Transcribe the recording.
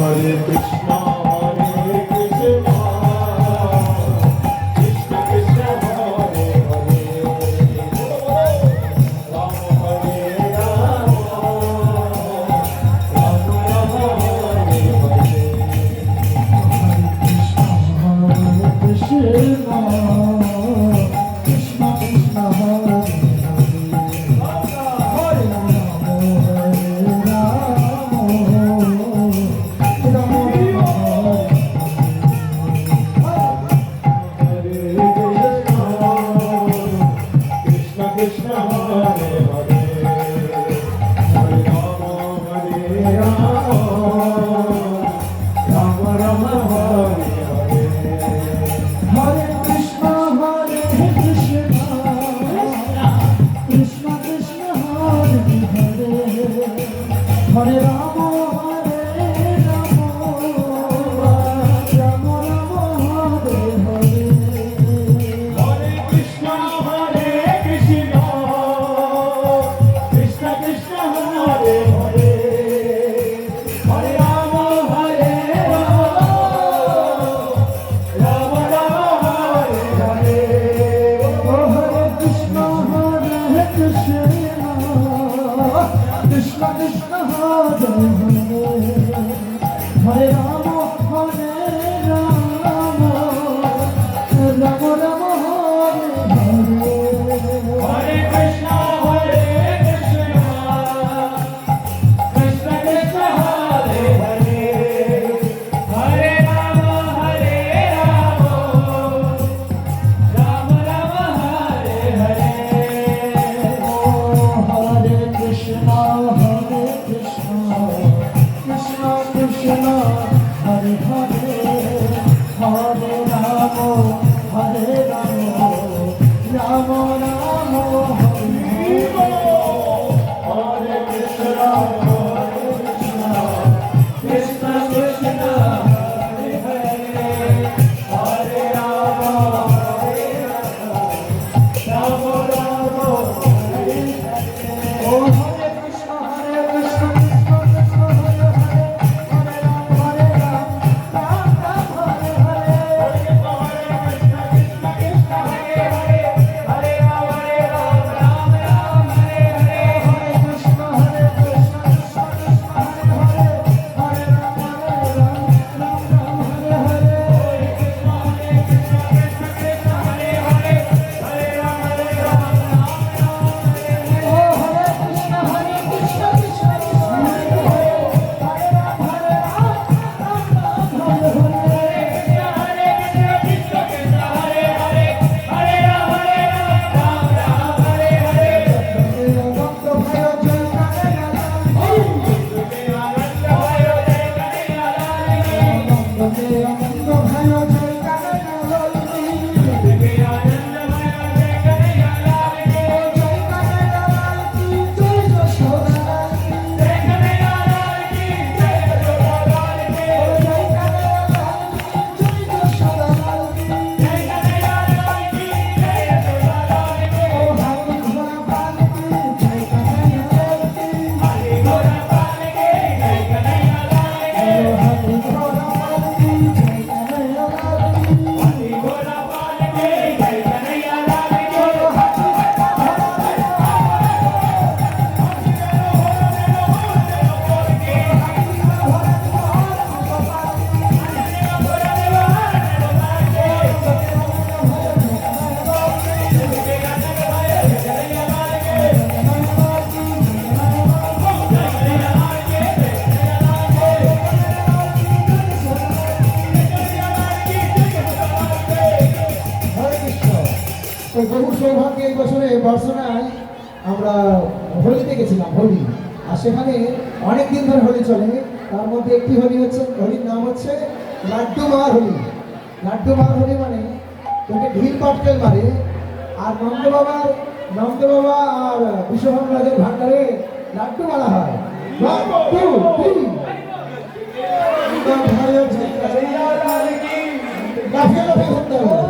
Hare Krishna Rama Rama হরে সৌভাগ্যে এই বছরে বর্ষনায় আমরা হোলিতে গেছিলাম, হোলি। আর সেখানে অনেক দিন ধরে হোলি চলে। তার মধ্যে একটি হোলি হচ্ছে, হোলির নাম হচ্ছে লাড্ডু মার হোলি। লাড্ডু মার হোলি মানে তোকে ঢিল পাটকেল মারে, আর নন্দ বাবার নন্দ বাবা আর বিশ্বভান রাজের ভাণ্ডারে লাড্ডু মারা হয়। লাফিয়ে লাফিয়ে ঘুরতে হবে।